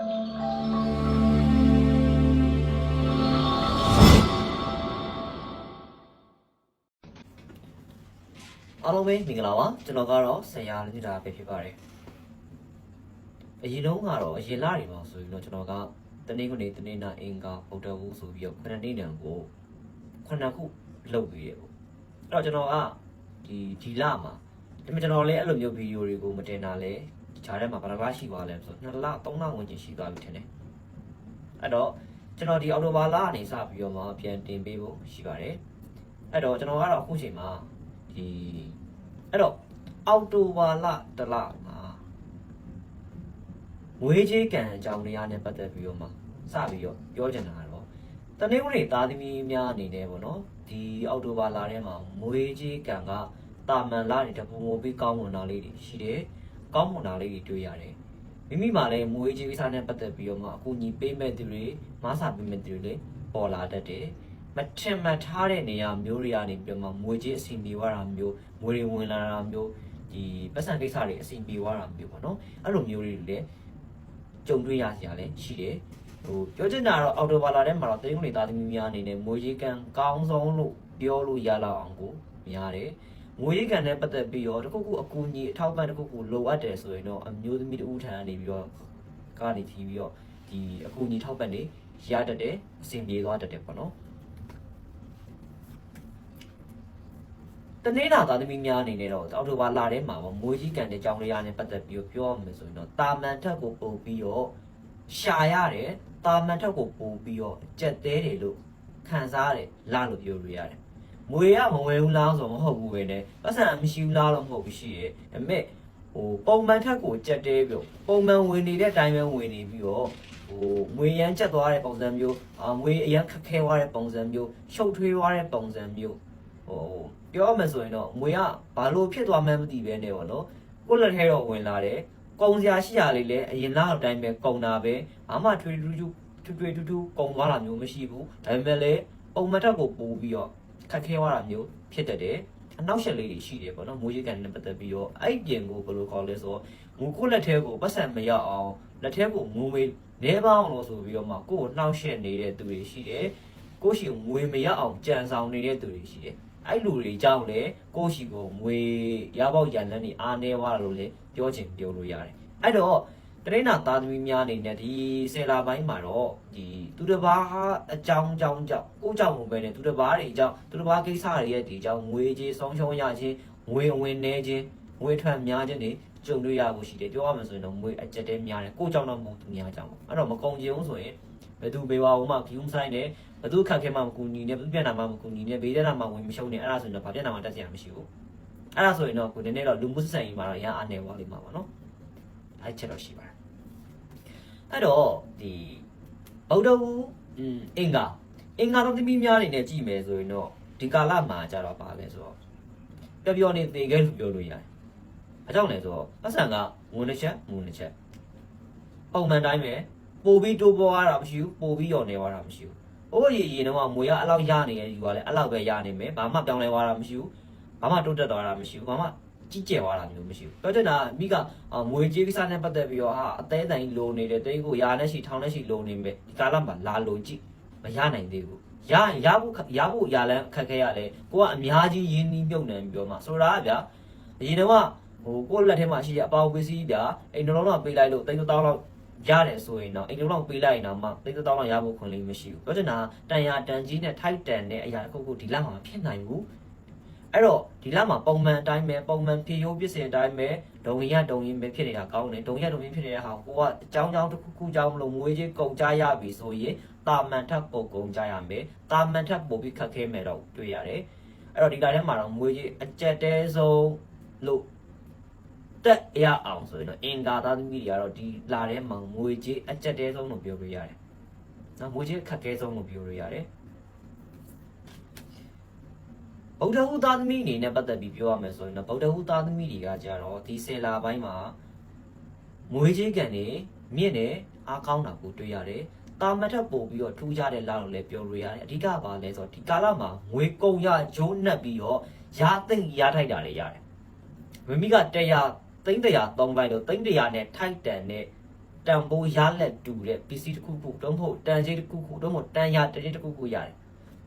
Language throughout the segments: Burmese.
အားလုံးပဲမင်္ဂလာပါကျွန်တော်ကတော့ဆရာလူတာပဲဖြစ်ပါတယ်အရင်တုန်းကတော့အရင်လတွေမှာဆိုရင်တော့ကျွန်တော်ကတနေ့ကနေတနေ့နာအင်္ဂါဗုဒ္ဓဝုဆိုပြီးတော့ခဏနေ့တန်ကိုခုနှစ်ခုလုပ်ပြီးရပေါ့အဲ့တော့ကျွန်တော်ကဒီဒီလမှာဒါပေမဲ့ကျွန်တော်လည်းအဲ့လိုမျိုးဗီဒီယိုတွေကိုမတင်တာလဲ ဒီခြားထဲမှာဘာလာရှိပါလဲဆိုတော့2လ3လဝန်းကျင်ရှိသွားပြီထင်တယ်အဲ့တော့ကျွန်တော်ဒီအော်တိုဘာလကနေစပြီးတော့မှပြန်တင်ပေးဖို့ရှိပါတယ်အဲ့တော့ကျွန်တော်ကတော့အခုချိန်မှာဒီအဲ့တော့အော်တိုဘာလတစ်လမှာငွေကြေးကံအကြောင်းတရားနဲ့ပတ်သက်ပြီးတော့မှစပြီးတော့ပြောချင်တာကတော့တနေ့ကနေ့သားသမီးများအနေနဲ့ပေါ့နော်ဒီအော်တိုဘာလထဲမှာငွေကြေးကံကတာမန်လာတွေတပုံပုံပြီးကောင်းမွန်တာလေးတွေရှိတယ် ကောင်းမွန်တာလေးတွေတွေ့ရတယ်မိမိမှလည်းငွေကြေးကိစ္စနဲ့ပတ်သက်ပြီးတော့မှအကူအညီပေးမဲ့သူတွေမဆာပေးမဲ့သူတွေလည်းပေါ်လာတတ်တယ်မထင်မှတ်ထားတဲ့နေရာမျိုးတွေကနေပြီးတော့မှငွေကြေးအစီအပြေသွားတာမျိုးငွေတွေဝင်လာတာမျိုးဒီပတ်စံကိစ္စတွေအစီအပြေသွားတာမျိုးပေါ့နော်အဲ့လိုမျိုးတွေလည်းကြုံတွေ့ရစရာလည်းရှိတယ်ဟိုပြောချင်တာကတော့အော်တိုဘာလာထဲမှာတော့တင်းကုန်နေသားသမီးများအနေနဲ့ငွေကြေးကံကောင်းဆုံးလို့ပြောလို့ရလောက်အောင်ကိုများတယ် ငွေကြေးကံနဲ့ပတ်သက်ပြီးတော့တခုခုအကူအညီအထောက်ပံ့တခုခုလိုအပ်တယ်ဆိုရင်တော့အမျိုးသမီးတဦးထံကနေပြီးတော့ကနေထီးပြီးတော့ဒီအကူအညီထောက်ပံ့နေရတတ်တယ်အဆင်ပြေသွားတတ်တယ်ပေါ့နော်တနေ့တာသားသမီးများအနေနဲ့တော့အောက်တိုဘာလထဲမှာပေါ့မွေးကြီးကံတဲ့ကြောင်းလေးရနဲ့ပတ်သက်ပြီးတော့ပြောရမယ်ဆိုရင်တော့တာမန်ထက်ကိုပုံပြီးတော့ရှာရတယ်တာမန်ထက်ကိုပုံပြီးတော့ကြက်သေးတယ်လို့ခံစားရတယ်လာလို့ပြောလို့ရတယ် မွေရမဝဲဘူးလားဆိုတော့မဟုတ်ဘူးပဲねပတ်စံမရှိဘူးလားတော့မဟုတ်ဘူးရှိရဲ့ဒါပေမဲ့ဟိုပုံမှန်ထက်ကိုကြက်သေးပြီးပုံမှန်ဝင်နေတဲ့အတိုင်းပဲဝင်နေပြီးတော့ဟိုငွေရမ်းကျက်သွားတဲ့ပုံစံမျိုးအာငွေအရန်ခက်ခဲသွားတဲ့ပုံစံမျိုးရှုပ်ထွေးသွားတဲ့ပုံစံမျိုးဟိုပြောရမယ်ဆိုရင်တော့ငွေကဘာလို့ဖြစ်သွားမှန်းမသိပဲနဲ့ပေါ့နော်ကိုယ့်လက်ထဲတော့ဝင်လာတယ်ကုံစရာရှိရလေးလည်းအရင်လောက်တိုင်းပဲကုံတာပဲဘာမှထွေထူးထူးထွေထွေထူးထူးကုံသွားတာမျိုးမရှိဘူးဒါပေမဲ့လည်းပုံမတ်တက်ကိုပို့ပြီးတော့ ခက်ခဲသွားတာမျိုးဖြစ်တတ်တယ်အနောက်ရှက်လေးတွေရှိတယ်ပေါ့နော်မိုးရိကန်နဲ့ပတ်သက်ပြီးတော့အဲ့ပြင်ကိုဘယ်လိုခေါ်လဲဆိုတော့ငိုကိုယ့်လက်ထဲကိုပတ်စံမရအောင်လက်ထဲကိုငိုမေးနေပါအောင်လို့ဆိုပြီးတော့မှကိုယ့်ကိုနှောက်ရှက်နေတဲ့သူတွေရှိတယ်ကိုယ့်ရှိကိုငွေမရအောင်ကြံဆောင်နေတဲ့သူတွေရှိတယ်အဲ့လူတွေကြောင့်လေကိုယ့်ရှိကိုငွေရပေါက်ရန်လန်းနေအားနေသွားလို့လေပြောချင်ပြောလို့ရတယ်အဲ့တော့ တရိနာသားသမီးများအနေနဲ့ဒီဆယ်လာပိုင်းမှာတော့ဒီသူတစ်ပါးအကြောင်းကြောင်းကြောင့်ကိုယ့်ကြောင့်မပဲနဲ့သူတစ်ပါးတွေအကြောင်းသူတစ်ပါးကိစ္စတွေရဲ့ဒီအကြောင်းငွေကြီးဆုံးရှုံးရခြင်းငွေဝင်နေခြင်းငွေထွက်များခြင်းတွေကြုံတွေ့ရဖို့ရှိတယ်ပြောရမယ်ဆိုရင်တော့ငွေအကျက်တဲများတယ်ကိုယ့်ကြောင့်တော့မဟုတ်သူများကြောင့်ပေါ့အဲ့တော့မကုံကြအောင်ဆိုရင်ဘယ်သူဘေးဝါဘုံမှဂီုံဆိုင်တယ်ဘသူခက်ခဲမှမကူညီနဲ့ဘသူပြန်တာမှမကူညီနဲ့ဘေးတဲ့တာမှဝင်မရှုံးနဲ့အဲ့ဒါဆိုရင်တော့ဘာပြန်တာမှတက်စရာမရှိဘူးအဲ့ဒါဆိုရင်တော့ကိုနည်းနည်းတော့လူမှုဆက်ဆံရေးမှာတော့ရအားနေသွားလိမ့်မှာပါနော်အဲ့ချက်တော့ရှိပါတယ် အဲ့တော့ဒီဗုဒ္ဓဝအင်းအင်္ဂါအင်္ဂါတော့တမိများအနေနဲ့ကြည့်မယ်ဆိုရင်တော့ဒီကာလမှာကြတော့ပါလဲဆိုတော့ပျော်ပျော်နေသေခဲလို့ပြောလို့ရတယ်အကြောင်းလဲဆိုတော့အဆန်ကငုံတစ်ချက်ငုံတစ်ချက်ပုံမှန်တိုင်းပဲပို့ပြီးတိုးပေါ်ရတာမရှိဘူးပို့ပြီးရော်နေသွားတာမရှိဘူး။အိုးရီရီတော့ငွေရအဲ့လောက်ရနေရဲ့ယူကလည်းအဲ့လောက်ပဲရနေမယ်။ဘာမှပြောင်းလဲသွားတာမရှိဘူး။ဘာမှတိုးတက်သွားတာမရှိဘူး။ဘာမှ ကြီးကျယ်သွားတာမျိုးမရှိဘူး။ပြောချင်တာမိကငွေကြေးကိစ္စနဲ့ပတ်သက်ပြီးတော့ဟာအသေးတိုင်လိုနေတယ်တိတ်ကိုရာနဲ့ရှိထောင်နဲ့ရှိလိုနေမယ်။ဒီကာလမှာလာလိုကြည့်မရနိုင်သေးဘူး။ရရင်ရဖို့ရဖို့ရလန်းခက်ခဲရတယ်။ကိုကအများကြီးရင်းနှီးမြုပ်နှံပြီးတော့မှဆိုတာကဗျာအရင်တော့ဟိုကိုယ့်လက်ထဲမှာရှိရအပေါပစ္စည်းဗျာအိမ်တော်လုံးပေးလိုက်လို့တိတ်တောင်းလောက်ရတယ်ဆိုရင်တော့အိမ်လုံးလောက်ပေးလိုက်ရင်တော့မှတိတ်တောင်းလောက်ရဖို့ခွင့်လေးမရှိဘူးပြောချင်တာတန်ရာတန်ကြီးနဲ့ထိုက်တန်တဲ့အရာတစ်ခုခုဒီလမှာမဖြစ်နိုင်ဘူး အဲ့တော့ဒီလမှာပုံမှန်အတိုင်းပဲပုံမှန်ဖြည့်ရိုးပြစ်စင်အတိုင်းပဲဒုံရဒုံရင်ပဲဖြစ်နေတာကောင်းတယ်ဒုံရဒုံရင်ဖြစ်နေတဲ့ဟာကိုကအကြောင်းကြောင်းတစ်ခုခုကြောင်းမလို့ငွေကြီးကုန်ကြရပြီဆိုရင်တာမန်ထပ်ပုံကုန်ကြရမယ်တာမန်ထပ်ပို့ပြီးခက်ခဲမယ်တော့တွေ့ရတယ်အဲ့တော့ဒီကထဲမှာတော့ငွေကြီးအကျက်တဲဆုံးလို့တက်ရအောင်ဆိုရင်တော့အင်္ဂါသားသမီးတွေကတော့ဒီလာထဲမှာငွေကြေးအကျက်တဲဆုံးလို့ပြောလို့ရတယ်။နော်ငွေကြေးခက်ခဲဆုံးလို့ပြောလို့ရတယ်။ ဗုဒ္ဓဟူသားသမီးအနေနဲ့ပတ်သက်ပြီးပြောရမယ်ဆိုရင်တော့ဗုဒ္ဓဟူသားသမီးတွေကကြတော့ဒီဆယ်လာပိုင်းမှာငွေကြေးကန်နေမြင့်နေအားကောင်းတာကိုတွေ့ရတယ်။တာမတ်ထပ်ပို့ပြီးတော့ထူးခြားတဲ့လာလို့လည်းပြောလို့ရတယ်။အဓိကပါလဲဆိုတော့ဒီကာလမှာငွေကုန်ရဂျိုးနှက်ပြီးတော့ရသိမ့်ရထိုက်တာတွေရတယ်။မိမိကတရားသိန်းတရာသုံးလိုက်လို့သိန်းတရာနဲ့ထိုက်တန်တဲ့တန်ဖိုးရလက်တူတဲ့ပစ္စည်းတစ်ခုခုတော့မဟုတ်တန်ကြီးတစ်ခုခုတော့မဟုတ်တန်ရတကြီးတစ်ခုခုရတယ်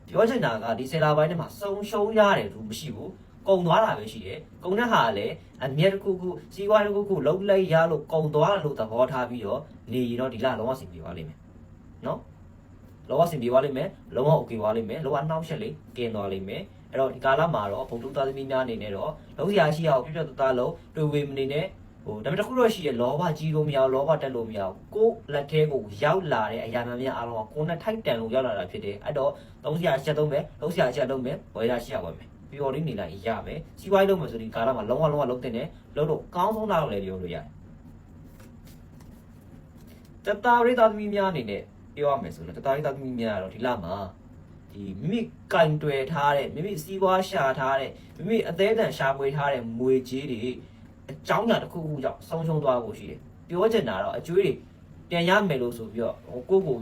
ပြောချင်တာကဒီဆယ်လာပိုင်းထဲမှာစုံရှုံးရတယ်လို့မရှိဘူးကုံသွားတာပဲရှိတယ်။ကုံတဲ့ဟာလည်းအမြဲတခုခုစီးပွားတခုခုလုံးလိုက်ရလို့ကုံသွားလို့သဘောထားပြီးတော့နေရင်တော့ဒီလလုံးဝဆင်ပြေပါလိမ့်မယ်။နော်။လုံးဝဆင်ပြေပါလိမ့်မယ်။လုံးဝ okay ပါလိမ့်မယ်။လုံးဝနှောင့်ယှက်လေးကင်းသွားလိမ့်မယ်။အဲ့တော့ဒီကာလမှာတော့ဘုံတူသားသမီးများအနေနဲ့တော့လုံးစရာရှိအောင်ပြပြတသားလုံးတွေ့ဝေမနေနဲ့ ဟိုဒါပေမဲ့တစ်ခုတော့ရှိရလောဘကြီးလို့မရဘူးလောဘတက်လို့မရဘူးကိုယ်လက်ထဲကိုရောက်လာတဲ့အရာမှန်များအားလုံးကကိုယ်နဲ့ထိုက်တန်လို့ရောက်လာတာဖြစ်တယ်အဲ့တော့သုံးစရာချက်သုံးမယ်သုံးစရာချက်သုံးမယ်ဝယ်ရရှိရပါမယ်ပြီးတော့လေးနေလိုက်ရမယ်စီးပွားရေးလုပ်မယ်ဆိုဒီကာလမှာလုံးဝလုံးဝလုံးတင်တယ်လုံးတော့ကောင်းဆုံးတာလို့လည်းပြောလို့ရတယ်တတာရိသားသမီးများအနေနဲ့ပြောရမယ်ဆိုတော့တတာရိသားသမီးများကတော့ဒီလမှာဒီမိမိကင်တွယ်ထားတဲ့မိမိစီးပွားရှာထားတဲ့မိမိအသေးအံရှာပွေထားတဲ့မွေကြီးတွေ အကြောင်းအရာတစ်ခုခုကြောင့်ဆုံးရှုံးသွားဖို့ရှိတယ်ပြောချင်တာတော့အကျွေးတွေပြန်ရမယ်လို့ဆိုပြီးတော့ဟိုကိုကို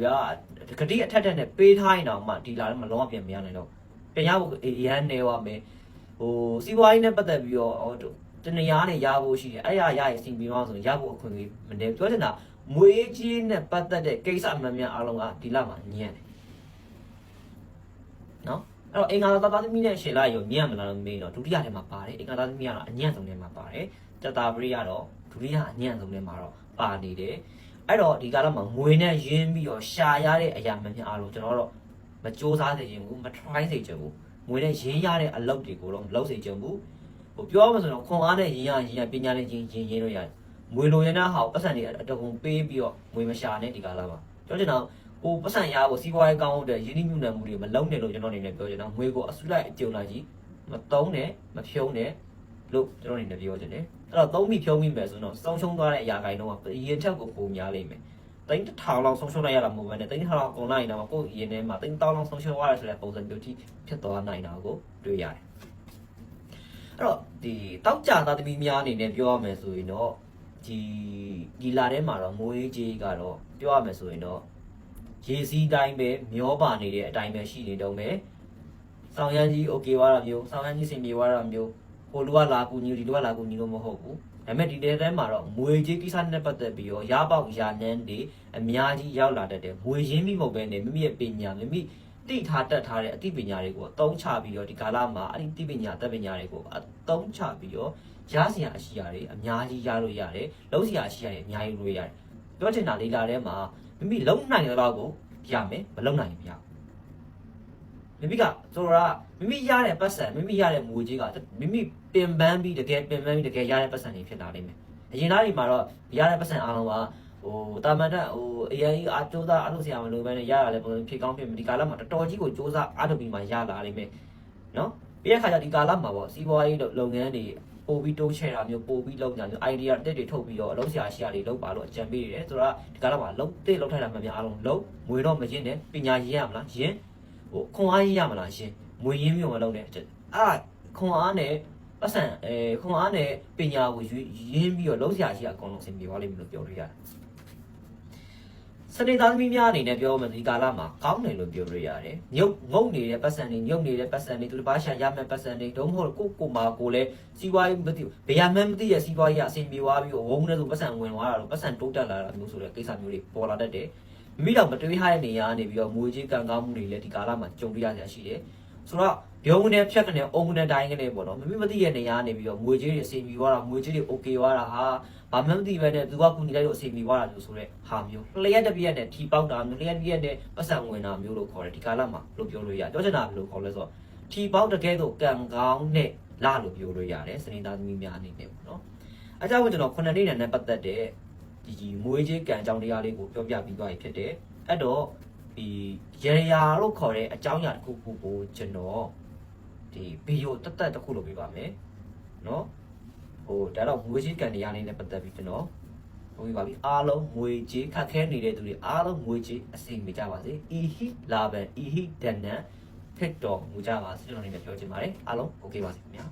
ကဂတိအထက်ထက်နဲ့ပေးထားရင်တော့မှဒီလာတော့မလုံးဝပြန်မရနိုင်တော့ပြန်ရဖို့အရန်နေပါမယ်ဟိုစီးပွားရေးနဲ့ပတ်သက်ပြီးတော့ဟိုတနေရာနဲ့ရဖို့ရှိတယ်အဲ့ရရရင်စီပြီးတော့ဆိုရင်ရဖို့အခွင့်အရေးမနေပြောချင်တာမွေးကြီးနဲ့ပတ်သက်တဲ့ကိစ္စမှန်မှန်အားလုံးကဒီလမှာညံ့တယ်နော်အဲ့တော့အင်္ဂါသာသားသမီးနဲ့ရှေ့လာရောညံ့မလားလို့မေးတော့ဒုတိယထဲမှာပါတယ်အင်္ဂါသာသမီးကတော့အညံ့ဆုံးထဲမှာပါတယ် တတာပရိကတော့ဒုတိယအညံ့ဆုံးထဲမှာတော့ပါနေတယ်အဲ့တော့ဒီကာလမှာငွေနဲ့ရင်းပြီးတော့ရှာရတဲ့အရာမှန်များအားလုံးကျွန်တော်တို့မစူးစမ်းစေချင်ဘူးမ try စေချင်ဘူးငွေနဲ့ရင်းရတဲ့အလုပ်တွေကိုတော့မလုပ်စေချင်ဘူးဟိုပြောမှဆိုတော့ခွန်အားနဲ့ရင်းရရင်းရပညာနဲ့ရင်းရင်းရင်းလို့ရတယ်ငွေလိုရင်းတဲ့ဟာကိုပတ်စံတွေအတကုံပေးပြီးတော့ငွေမရှာနဲ့ဒီကာလမှာပြောချင်တာဟိုပတ်စံရဖို့စီးပွားရေးကောင်းတဲ့ရင်းနှီးမြှုပ်နှံမှုတွေမလုပ်နဲ့လို့ကျွန်တော်အနေနဲ့ပြောချင်တာငွေကိုအစုလိုက်အကျုံလိုက်ကြီးမတုံးနဲ့မဖြုံးနဲ့ လို့ကျွန်တော်အနေနဲ့ပြောချင်တယ် အဲ့တော့သုံးမိဖြုံးမိမယ်ဆိုတော့ဆုံးရှုံးသွားတဲ့အရာကိုင်းတော့ရင်ထက်ကိုပုံများလိမ့်မယ်။တိန်းတစ်ထောင်လောက်ဆုံးရှုံးလိုက်ရတာမဟုတ်ဘဲနဲ့တိန်းတစ်ထောင်လောက်ကုန်လိုက်ရင်တော့ကိုယ့်ရင်ထဲမှာတိန်းတောင်းလောက်ဆုံးရှုံးသွားရဆိုတဲ့ပုံစံမျိုးကြီးဖြစ်သွားနိုင်တာကိုတွေ့ရတယ်။အဲ့တော့ဒီတောက်ကြသားသမီးများအနေနဲ့ပြောရမယ်ဆိုရင်တော့ဒီဒီလာထဲမှာတော့မွေးကြီးကတော့ပြောရမယ်ဆိုရင်တော့ရေစီးတိုင်းပဲမျောပါနေတဲ့အတိုင်းပဲရှိနေတော့မယ်။ဆောင်းရမ်းကြီးโอเคွားတာမျိုးဆောင်းရမ်းကြီးစင်ပြေွားတာမျိုး ဟိုလူကလာကူညီဒီလူကလာကူညီလို့မဟုတ်ဘူးဒါပေမဲ့ဒီတဲတဲမှာတော့မွေကြီးကိစ္စနဲ့ပတ်သက်ပြီးတော့ရပေါက်ရနန်းတွေအများကြီးရောက်လာတတ်တယ်မွေရင်းပြီးမဟုတ်ပဲနဲ့မိမိရဲ့ပညာမိမိတိထားတတ်ထားတဲ့အသိပညာတွေကိုအသုံးချပြီးတော့ဒီကာလမှာအဲ့ဒီအသိပညာအတတ်ပညာတွေကိုအသုံးချပြီးတော့ရစရာအရှိရာတွေအများကြီးရလို့ရတယ်လုံးစရာအရှိရာတွေအများကြီးလို့ရတယ်ပြောချင်တာလေးလာထဲမှာမိမိလုံးနိုင်တဲ့လောက်ကိုရမယ်မလုံးနိုင်ရင်မရဘူး မိမိကဆိုတော့မိမိရတဲ့ပတ်စံမိမိရတဲ့မူကြီးကမိမိပင်ပန်းပြီးတကယ်ပင်ပန်းပြီးတကယ်ရတဲ့ပတ်စံတွေဖြစ်လာနိုင်မယ်အရင်သားတွေမှာတော့ရတဲ့ပတ်စံအားလုံးကဟိုတာမန်တက်ဟိုအရင်ကြီးအားကြိုးစားအားထုတ်စရာမလိုဘဲနဲ့ရရတဲ့ပုံစံဖြစ်ကောင်းဖြစ်မယ်ဒီကာလမှာတော်တော်ကြီးကိုကြိုးစားအားထုတ်ပြီးမှရလာနိုင်မယ်နော်ပြီးတဲ့ခါကျဒီကာလမှာပေါ့စီးပွားရေးလုပ်ငန်းတွေပို့ပြီးတိုးချဲ့တာမျိုးပို့ပြီးလုပ်ကြမျိုး idea တက်တွေထုတ်ပြီးတော့အလုပ်ဆရာရှိရာတွေလုပ်ပါလို့အကြံပေးနေတယ်ဆိုတော့ဒီကာလမှာလုံးတိတ်လောက်ထိုက်တာမှန်များအားလုံးလုံးငွေတော့မရင်းနဲ့ပညာရင်းရမလားရင်း ဟိုခွန်အားကြီးရမလားရှင်ငွေရင်းမျိုးမလုပ်နဲ့အဲ့ဒါခွန်အားနဲ့ပတ်စံအဲခွန်အားနဲ့ပညာကိုရင်းပြီးတော့လုံးစရာရှိအကုန်လုံးဆင်ပြေသွားလိမ့်မယ်လို့ပြောလို့ရတယ်စနေသားသမီးများအနေနဲ့ပြောမယ်ဒီကာလမှာကောင်းတယ်လို့ပြောလို့ရတယ်ညုတ်ငုံနေတဲ့ပတ်စံတွေညုတ်နေတဲ့ပတ်စံတွေသူတစ်ပါးရှာရမယ့်ပတ်စံတွေတုံးမဟုတ်ကိုကိုမာကိုလည်းစီးပွားရေးမသိဘူးဘယ်ရမှန်းမသိရစီးပွားရေးအဆင်ပြေသွားပြီးဝုန်းနေဆိုပတ်စံဝင်သွားတာတော့ပတ်စံတိုးတက်လာတာမျိုးဆိုတဲ့ကိစ္စမျိုးတွေပေါ်လာတတ်တယ် မိမိတော့မတွေးထားတဲ့နေရာကနေပြီးတော့ငွေကြေးကံကောင်းမှုတွေလည်းဒီကာလမှာကြုံရရဆရာရှိတယ်။ဆိုတော့ရုံးနဲ့ဖြတ်ကနေအုံနဲ့တိုင်းကနေပေါ့နော်မိမိမသိတဲ့နေရာကနေပြီးတော့ငွေကြေးတွေအစီအမီသွားတာငွေကြေးတွေ okay သွားတာဟာဘာမှမသိပဲနဲ့သူကကူညီလိုက်လို့အစီအမီသွားတာလို့ဆိုတဲ့ဟာမျိုးလျှက်တစ်ပြက်နဲ့ထီပေါက်တာမျိုးလျှက်တစ်ပြက်နဲ့ပတ်စံဝင်တာမျိုးလို့ခေါ်တယ်ဒီကာလမှာလို့ပြောလို့ရပြောချင်တာဘယ်လိုခေါ်လဲဆိုတော့ထီပေါက်တကယ်တော့ကံကောင်းနဲ့လာလို့ပြောလို့ရတယ်စနေသားသမီးများအနေနဲ့ပေါ့နော်အဲကြောင့်ကျွန်တော်ခုနှစ်နေ့နဲ့ပတ်သက်တဲ့ ဒီဒီမွေးကြေးကံအကြောင်းတရားလေးကိုပြောပြပြီးသွားပြီဖြစ်တယ် အဲ့တော့ဒီရေရာလို့ခေါ်တဲ့အကြောင်းအရာတစ်ခုခုကိုကျွန်တော်ဒီဗီဒီယိုတက်တက်တစ်ခုလုပ်ပေးပါမယ်เนาะဟိုဒါတော့ငွေကြီးကန်တရားလေးနဲ့ပတ်သက်ပြီးကျွန်တော်လုပ်ပေးပါပြီအားလုံးငွေကြီးခက်ခဲနေတဲ့သူတွေအားလုံးငွေကြီးအစီအမကြပါစေအီဟီလာဘန်အီဟီဒန်နန်ဖစ်တော်မူကြပါစေကျွန်တော်အနေနဲ့ပြောချင်ပါတယ်အားလုံးโอเคပါစေခင်ဗျာ